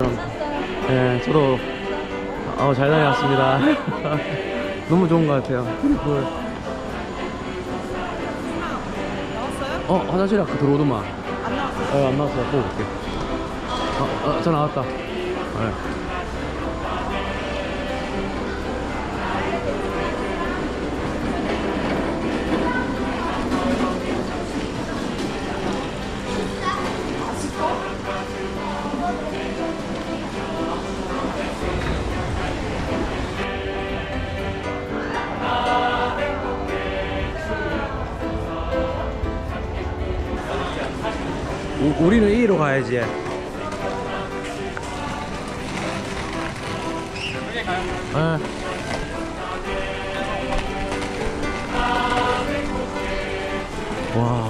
예, 저도 어, 잘 다녀왔습니다. 너무 좋은 것 같아요. 그, 어, 화장실 아까 들어오더만. 안 나왔어. 어, 안 나왔어. 보고 올게. 어, 어, 저 나왔다. 네. 우, 우리는 E로 가야지. 네. 와.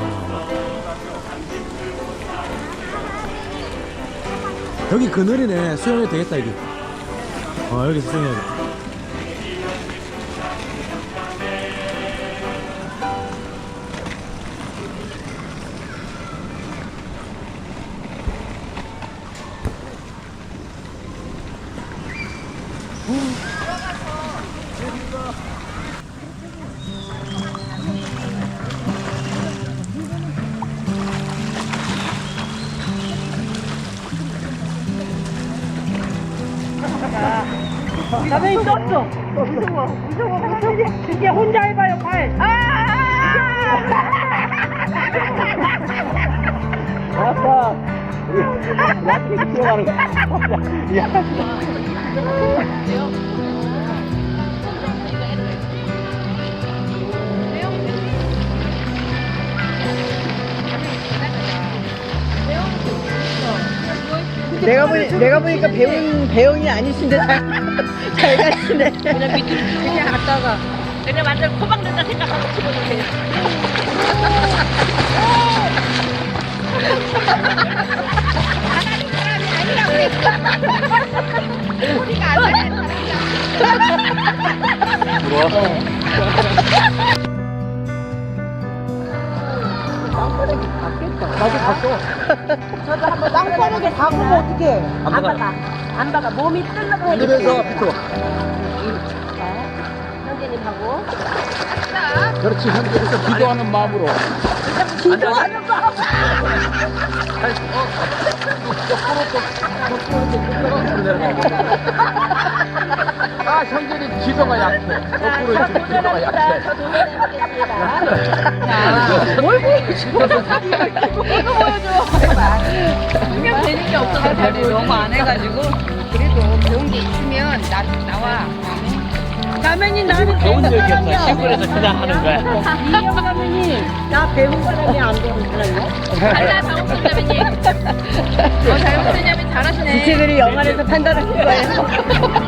여기 그늘이네. 수영해도 되겠다, 여기. 어, 여기서 수영해야겠 다. 나는 떴어. 무서워. 무서워. 무서워. 이제 혼자 해봐요, 발. 아빠! 나한테 기어가는 거. 야. 내가 보니 내가 보니까 배운 배웅이 아니신데 잘, 잘 가시네. 그냥 밑으로 그냥 갔다가 그냥 완전 코박는다 생각하고 집어넣으세요. 나도 갔어. 저도 한번 땅바닥에 박으면 어떡해. 안 박아. 안 박아. 몸이 뜰려고 해야 그래서 밑으로. 현재님하고. 그렇지, 현재에서 기도하는 마음으로. 기도하는 거. 아, 현재는 기도가 약해. 거꾸로 있으면 기도가 약해. 저 도전해보겠습니다. 뭘 보여줘? 이거 보여줘. 분명 되는 게 없어서 다리 너무 안 해가지고. 그래도 배운 게 있으면 나, 나와. 가면이 나는 좋은 배운 적이 없어. 시골에서 그냥 하는 거야. 이형 가면이 나 배운 사람이 안 배운 사람이야. 달라 방송자매님. 어 잘못했냐면 잘하시네. 주체들이 영화에서 판단하실 거예요.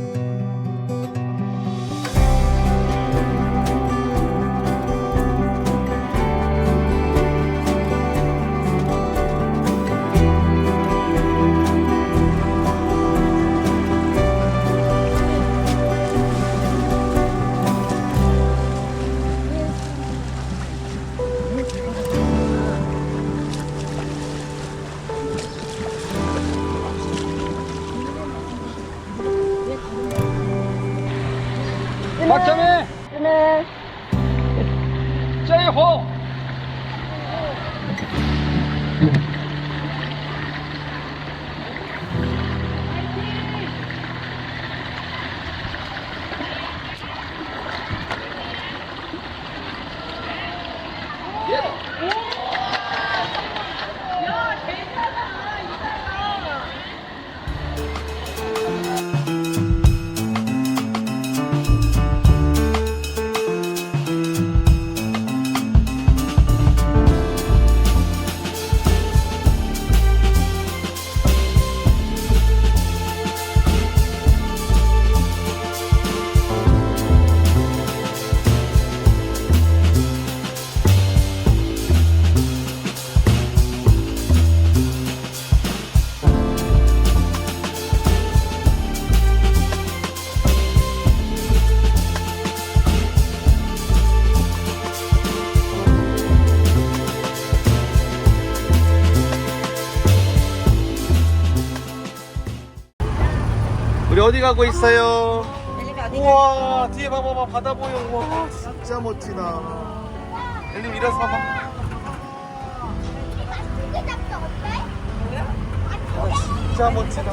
어디 가고 있어요? 우와 뒤에 봐봐 봐 바다 보여. 우와 진짜 멋지다. 엘리 일어서 봐봐. 와 진짜 멋지다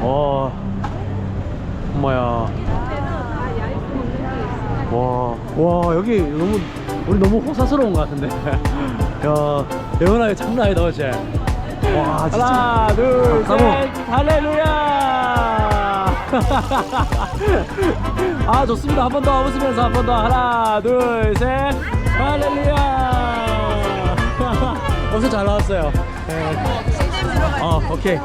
어 엄마야. 와, 와 여기 너무 우리 너무 호사스러운 것 같은데. 야 예원아 장난 아니다 어제 와 진짜. 하나 둘셋. 할렐루야. 아 좋습니다. 한 번 더 웃으면서 한 번 더. 하나 둘셋. 할렐루야. 엄청 잘 나왔어요. 네. 어 오케이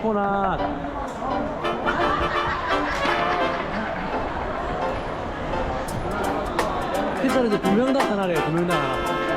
코코넛 피자를 이제 두명다 하나래요 두명다 하나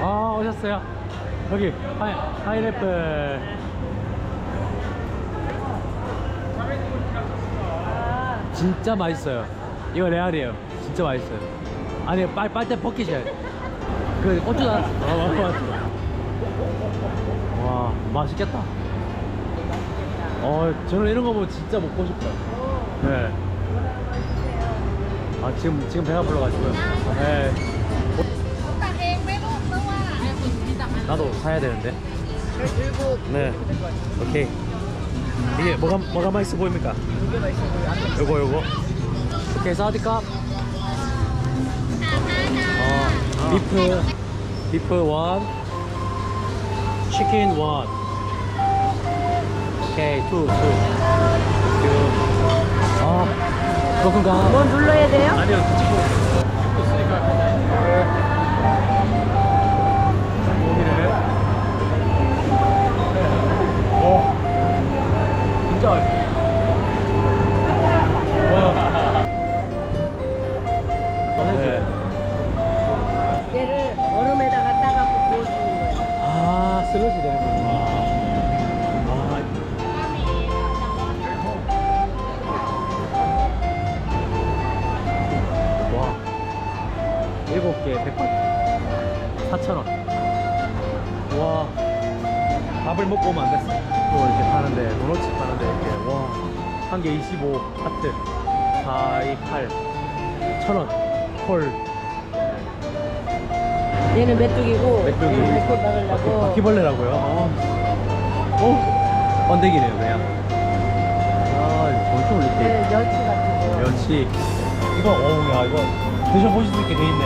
아 오셨어요? 여기 파이, 파인애플. 진짜 맛있어요. 이거 레알이에요. 진짜 맛있어요. 아니 빨, 빨대 벗기셔야 돼그 고추 나 어, 맞다 맞다. 와 맛있겠다. 어 저는 이런 거 보면 진짜 먹고 싶어요. 네. 아 지금 지금 배가 불러가지고요. 네. 나도 사야 되는데. 네. 오케이. 이게 뭐가 뭐가 맛있어 보입니까? 요거 요거. 오케이 사디캅. 어, 비프 비프 원, 치킨 원. 오케이 투 투. 아 그렇군가. 뭐 눌러야 돼요? 아니요. 찍고 있으니까. 진짜 맛있어 와 네. 얘를 얼음에다가 따갖고 구워주는 거예요. 아 슬러시 되는구나 아. 와. 일곱 개 백반 4,000원. 와. 밥을 먹고 오면 안 됐어. 또 이렇게 파는데 도넛 파는데 이렇게 와 한 개 25 하트 4, 2, 8 1,000원 콜 얘는 메뚜기고 메뚜기. 얘는 박으려고 바퀴벌레라고요? 어. 오, 번데기네요, 그냥. 아, 이거 엄청 올릴게. 얘는 멸치 같은 거. 멸치. 이거, 어우, 야, 이거 드셔보실 수 있게 돼 있네.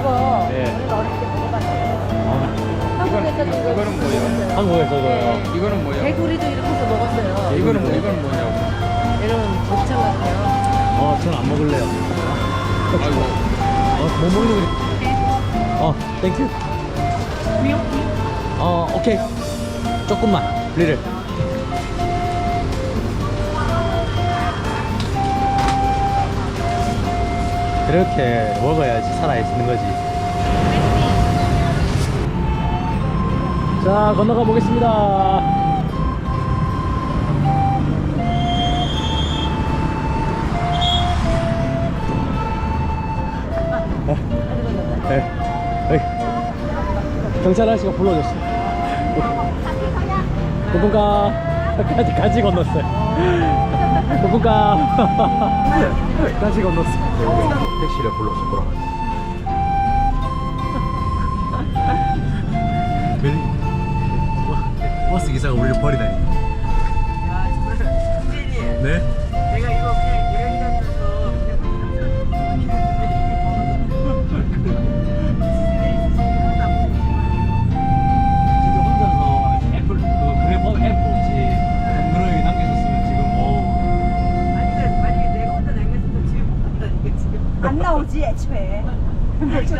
이거 네. 우리가 어릴 때 먹어봤어요. 아, 한국에서도 이거 이거는 뭐예요? 한국에서 이거요. 이거는 뭐예요? 개구리도 이렇게 해서 먹었어요. 이거는 뭐 이거는 뭐냐고. 얘는 곱창 같아요. 어, 전 안 먹을래요. 아이고. 어, 못 먹는 거. 어, 땡큐. 어, 오케이. 조금만, 리를. 이렇게 먹어야지 살아 있는 거지. 자, 건너가 보겠습니다. 네. 어이. 경찰 아저씨가 불러줬어. 누군가 같이, 같이 건넜어요. 누군가 같이 건넜어. 택시를 불러서 보러 갔어. 버스 기사가 우리를 버리다니. 네? 내가 이거 그냥 여행 다니면서 진짜 혼자서 애플 그 그래버 앱 없이 동그라미 남겨줬으면 지금 어우 아니 만약에 내가 혼자 남겼어도 집에 못 간다니까 지금 안 나오지 애초에 나오지